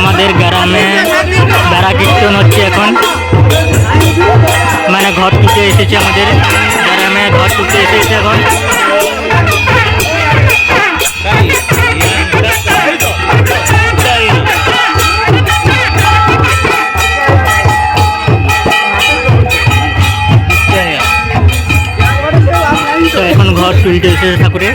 আমাদের গ্রামে বেড়া কীর্তন হচ্ছে এখন। মানে ঘর তুলতে এসেছে আমাদের। গ্রামে ঘর তুলতে এসেছে এখন। এখন ঘর তুলতে এসেছে ঠাকুরের।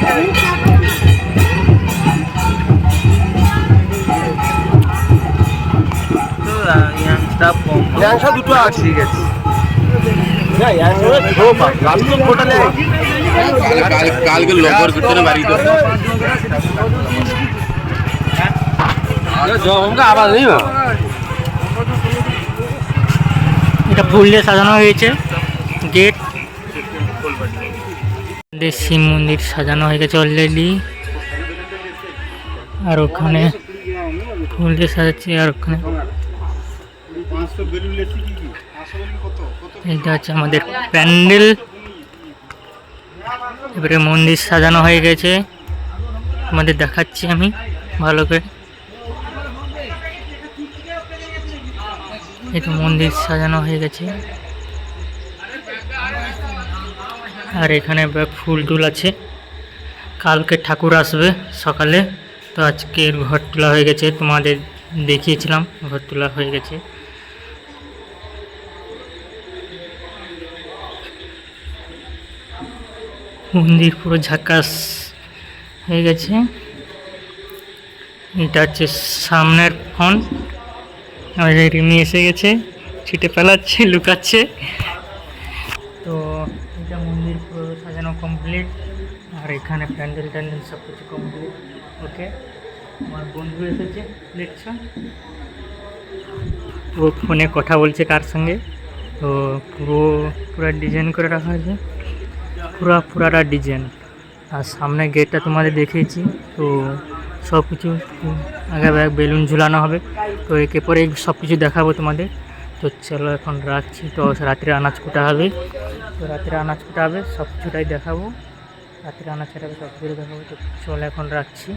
ল্যাংসা দুটো আছে। ঠিক আছে। কালকে লগর ভিতরে বাড়ি তো আবার নেই এটা ফুল দিয়ে সাজানো হয়েছে। গেট শিব মন্দির সাজানো হয়ে গেছে অলরেডি আর ওখানে ফুল দিয়ে সাজাচ্ছে আর ওখানে এটা হচ্ছে আমাদের প্যান্ডেল। এবারে মন্দির সাজানো হয়ে গেছে। তোমাদের দেখাচ্ছি আমি, ভালো করে। এটা মন্দির সাজানো হয়ে গেছে। আর এখানে ফুল টুল আছে। কালকে ঠাকুর আসবে সকালে। তো আজকের ঘর তোলা হয়ে গেছে। তোমাদের দেখিয়েছিলাম, ঘর তোলা হয়ে গেছে। মন্দির পুরো ঝাকাস হয়ে গেছে। এটা হচ্ছে সামনের ফোন। আমাদের রিমি এসে গেছে, ছিটে ফেলাচ্ছে, লুকাচ্ছে। তো এটা মন্দির পুরো সাজানো কমপ্লিট আর এখানে প্যান্ডেল ট্যান্ডেল সব কিছু কমপ্লিট ওকে, আমার বন্ধু এসেছে, দেখছ? ও ফোনে কথা বলছে কার সঙ্গে? তো পুরো পুরো ডিজাইন করে রাখা হয়েছে। পুরা পুরাটা ডিজাইন আর সামনে গেটটা তোমাদের দেখিয়েছি। তো সব কিছু আগে বেলুন ঝুলানো হবে। তো একে পরে সব কিছু দেখাবো তোমাদের। তো চলো এখন রাখছি। তো রাত্রে আনাজ কুটা হবে। তো রাত্রে আনাজ কোটা হবে সব কিছুটাই দেখাবো। রাত্রে আনাজ কাটাবে সব কিছু দেখাবো। তো চলো এখন রাখছি।